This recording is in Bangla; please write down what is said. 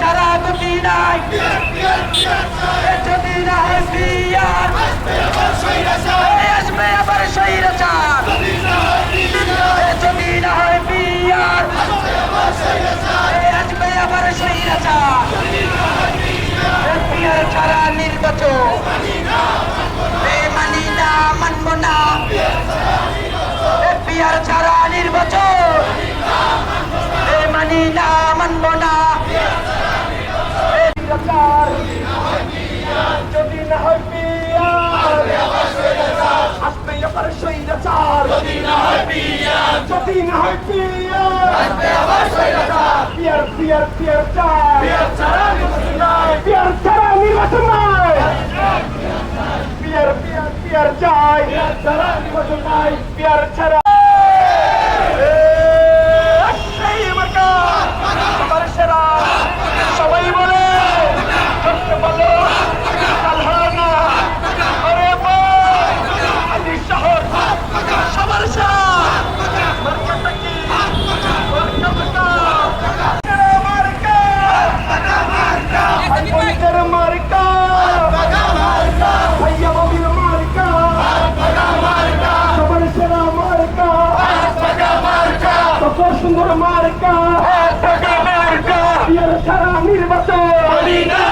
ছাড়া গতি নাই। যদি না পিয়ার আসবে আবার স্বৈরাচার। যদি না নির্বাচন মানি না, মানব না এ নির্বাচন যদি না হয় পিয়ার আসবে আবার স্বৈরাচার। যদি না হয় পিয়ার। যদি না হয় পিয়ার। আসবে আবার স্বৈরাচার। পিয়ার পিয়ার পিয়ার চাই। পিয়ার ছাড়া নির্বাচন নাই। পিয়ার ছাড়া নির্বাচন নাই। পিয়ার পিয়ার পিয়ার চাই। পিয়ার ছাড়া নির্বাচন নাই। পিয়ার ছাড়া সুন্দর মার্কা। সারা নির্বাচন।